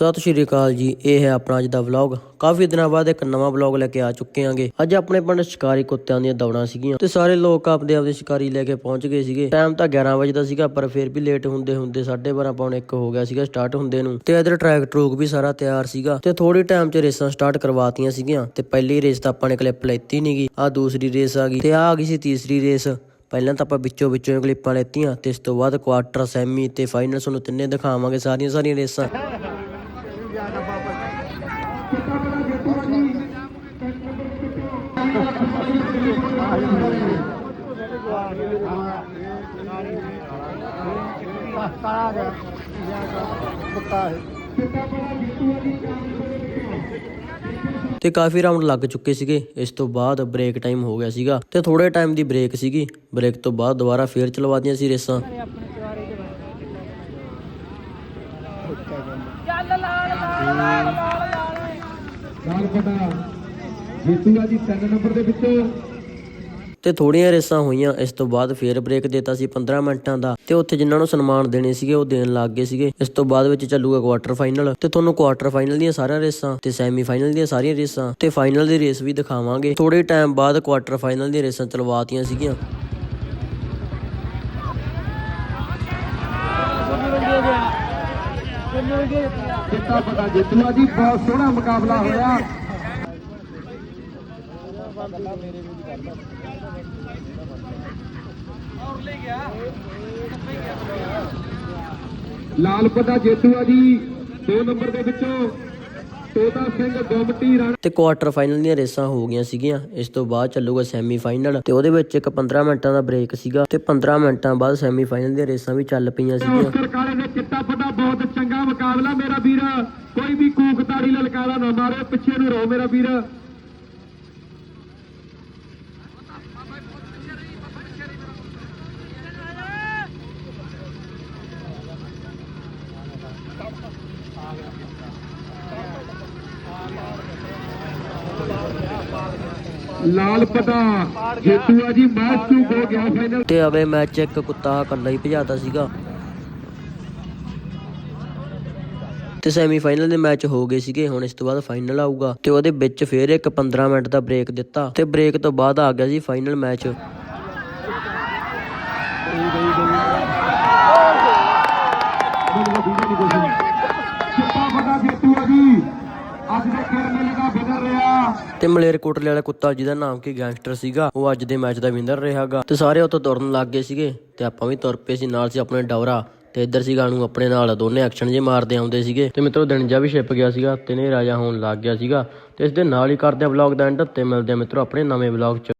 ਸਤਿ ਸ਼੍ਰੀ ਅਕਾਲ ਜੀ, ਇਹ ਹੈ ਆਪਣਾ ਅੱਜ ਦਾ ਵਲੌਗ ਕਾਫੀ ਦਿਨਾਂ ਬਾਅਦ ਇੱਕ ਨਵਾਂ ਵਲੌਗ ਲੈ ਕੇ ਆ ਚੁੱਕੇ ਆਂਗੇ ਅੱਜ ਆਪਣੇ ਪਿੰਡ ਸ਼ਿਕਾਰੀ ਕੁੱਤਿਆਂ ਦੀਆਂ ਦੌੜਾਂ ਸੀਗੀਆਂ ਤੇ ਸਾਰੇ ਲੋਕ ਆਪਦੇ ਆਪਦੇ ਸ਼ਿਕਾਰੀ ਲੈ ਕੇ ਪਹੁੰਚ ਗਏ ਸੀਗੇ। ਟਾਈਮ ਤਾਂ 11 ਵਜੇ ਦਾ ਸੀਗਾ, ਪਰ ਫਿਰ ਵੀ ਲੇਟ ਹੁੰਦੇ ਹੁੰਦੇ 12:30 ਪੌਣ 1 ਹੋ ਗਿਆ ਸੀਗਾ ਸਟਾਰਟ ਹੁੰਦੇ ਨੂੰ ਤੇ ਇਧਰ ਟਰੈਕ ਟਰੂਕ ਵੀ ਸਾਰਾ ਤਿਆਰ ਸੀਗਾ ਤੇ ਥੋੜੀ ਟਾਈਮ 'ਚ ਰੇਸਾਂ ਸਟਾਰਟ ਕਰਵਾਤੀਆਂ ਸੀਗੀਆਂ ਤੇ ਪਹਿਲੀ ਰੇਸ ਤਾਂ ਆਪਾਂ ਨੇ ਕਲਿੱਪ ਲੈਤੀ ਨਹੀਂਗੀ ਆ ਦੂਸਰੀ ਰੇਸ ਆ ਗਈ ਤੇ ਆ ਆ ਗਈ ਸੀ ਤੀਸਰੀ ਰੇਸ ਪਹਿਲਾਂ ਤਾਂ ਆਪਾਂ ਵਿੱਚੋਂ ਵਿੱਚੋਂ ਕਲਿੱਪਾਂ ਲੈਤੀਆਂ ਤੇ ਇਸ ਤੋਂ ਬਾਅਦ ਕੁਆਟਰ ਸੈਮੀ ਤੇ ਫਾਈਨਲ ਤੁਹਾਨੂੰ ਤਿੰਨੇ ਦਿਖਾਵਾਂਗੇ ਸਾਰੀਆਂ ਸਾਰੀਆਂ ਰੇਸਾਂ। ਤੇ ਕਾਫੀ ਰਾਉਂਡ ਲੱਗ ਚੁੱਕੇ ਸੀਗੇ। ਇਸ ਤੋਂ ਬਾਅਦ ਬ੍ਰੇਕ ਟਾਈਮ ਹੋ ਗਿਆ ਸੀਗਾ ਤੇ ਥੋੜੇ ਟਾਈਮ ਦੀ ਬ੍ਰੇਕ ਸੀਗੀ। ਬ੍ਰੇਕ ਤੋਂ ਬਾਅਦ ਦੁਬਾਰਾ ਫੇਰ ਚਲਵਾਦੀਆਂ ਸੀ ਰੇਸਾਂ। ਲਾਲ। ਪਟਾ ਜੀਤੂਗਾ ਜੀ 3 ਨੰਬਰ ਦੇ ਵਿੱਚ। ਤੇ ਥੋੜੀਆਂ ਰੇਸਾਂ ਹੋਈਆਂ, ਇਸ ਤੋਂ ਬਾਅਦ ਫੇਰ ਬ੍ਰੇਕ ਦਿੱਤਾ ਸੀ 15 ਮਿੰਟਾਂ ਦਾ। ਤੇ ਉੱਥੇ ਜਿਨ੍ਹਾਂ ਨੂੰ ਸਨਮਾਨ ਦੇਣੇ ਸੀਗੇ, ਉਹ ਦੇਣ ਲੱਗ ਗਏ ਸੀਗੇ। ਇਸ ਤੋਂ ਬਾਅਦ ਵਿੱਚ ਚੱਲੂਗਾ ਕੁਆਟਰ ਫਾਈਨਲ ਤੇ ਤੁਹਾਨੂੰ ਕੁਆਟਰ ਫਾਈਨਲ ਦੀਆਂ ਸਾਰੀਆਂ ਰੇਸਾਂ, ਤੇ ਸੈਮੀ ਫਾਈਨਲ ਦੀਆਂ ਸਾਰੀਆਂ ਰੇਸਾਂ, ਤੇ ਫਾਈਨਲ ਦੀ ਰੇਸ ਵੀ ਦਿਖਾਵਾਂਗੇ। ਥੋੜੇ ਟਾਈਮ ਬਾਅਦ ਕੁਆਟਰ ਫਾਈਨਲ ਦੀਆਂ ਰੇਸਾਂ ਚਲਵਾਤੀਆਂ ਸੀਗੀਆਂ। ਚਿੱਟਾ ਪਟਾ ਜੀਤੂਗਾ ਜੀ ਬਹੁਤ ਸੋਹਣਾ ਮੁਕਾਬਲਾ ਹੋਇਆ। ਲਾਲ ਪਟਾ ਜੇਤੂਆ ਜੀ 2 ਨੰਬਰ ਦੇ ਵਿੱਚੋਂ ਤੋਤਾ ਸਿੰਘ ਗੁੰਮਟੀ ਰਾਣਾ। ਤੇ ਕੁਆਟਰ ਫਾਈਨਲ ਦੀਆਂ ਰੇਸਾਂ ਹੋ ਗਈਆਂ ਸੀਗੀਆਂ। ਇਸ ਤੋਂ ਬਾਅਦ ਚੱਲੂਗਾ ਸੈਮੀ ਫਾਈਨਲ ਤੇ ਉਹਦੇ ਵਿੱਚ ਇੱਕ 15 ਮਿੰਟਾਂ ਦਾ ਬ੍ਰੇਕ ਸੀਗਾ ਤੇ 15 ਮਿੰਟਾਂ ਬਾਅਦ ਸੈਮੀ ਫਾਈਨਲ ਦੀਆਂ ਰੇਸਾਂ ਵੀ ਚੱਲ ਪਈਆਂ ਸੀਗੀਆਂ। ਸਰਕਾਰੇ ਨੇ ਚਿੱਟਾ ਪਟਾ ਬਹੁਤ ਚੰਗਾ ਮੁਕਾਬਲਾ ਮੇਰਾ ਵੀਰ ਕੋਈ ਵੀ ਕੂਕ ਤਾੜੀ ਲਲਕਾਰਾ ਨਾ ਮਾਰੇ ਪਿੱਛੇ ਨੂੰ ਰਹੋ ਮੇਰਾ ਵੀਰ ਲਾਲ ਪਟਾ ਜੇਤੂਆ ਜੀ ਮੈਚ ਟੂ ਹੋ ਗਿਆ ਫਾਈਨਲ ਤੇ ਅਵੇ ਮੈਚ ਇੱਕ ਕੁੱਤਾ ਇਕੱਲਾ ਹੀ ਭਜਾਤਾ ਸੀਗਾ ਤੇ ਸੈਮੀ ਫਾਈਨਲ ਦੇ ਮੈਚ ਹੋ ਗਏ ਸੀਗੇ, ਹੁਣ ਇਸ ਤੋਂ ਬਾਅਦ ਫਾਈਨਲ ਆਊਗਾ ਤੇ ਉਹਦੇ ਵਿੱਚ ਫਿਰ ਇੱਕ 15 ਮਿੰਟ ਦਾ ਬ੍ਰੇਕ ਦਿੱਤਾ ਤੇ ਬ੍ਰੇਕ ਤੋਂ ਬਾਅਦ ਆ ਗਿਆ ਸੀ ਫਾਈਨਲ ਮੈਚ ਤੇ ਮਲੇਰਕੋਟਲੇ ਵਾਲਾ ਕੁੱਤਾ ਜਿਹਦਾ ਨਾਮ ਕੀ ਗੈਂਗਸਟਰ ਸੀਗਾ, ਉਹ ਅੱਜ ਦੇ ਮੈਚ ਦਾ ਵਿਨਰ ਰਿਹਾਗਾ ਤੇ ਸਾਰੇ ਉੱਥੋਂ ਤੁਰਨ ਲੱਗ ਗਏ ਸੀਗੇ ਤੇ ਆਪਾਂ ਵੀ ਤੁਰ ਪਏ ਸੀ, ਨਾਲ ਸੀ ਆਪਣੇ ਡੌਰਾ ਤੇ ਇੱਧਰ ਸੀਗਾ ਨੂੰ ਆਪਣੇ ਨਾਲ, ਦੋਨੇ ਐਕਸ਼ਨ ਜੇ ਮਾਰਦੇ ਆਉਂਦੇ ਸੀਗੇ। ਤੇ ਮਿੱਤਰੋ ਦਿਨ ਜਾ ਵੀ ਛਿਪ ਗਿਆ ਸੀਗਾ ਤੇ ਨੇ ਰਾਜਾ ਹੋਣ ਲੱਗ ਗਿਆ ਸੀਗਾ। ਤੇ ਇਸ ਦੇ ਨਾਲ ਹੀ ਕਰਦੇ ਆ ਵਲੌਗ ਦਾ ਐਂਡ ਤੇ ਮਿਲਦੇ ਆ ਮਿੱਤਰੋ ਆਪਣੇ ਨਵੇਂ ਵਲੌਗ ਚ।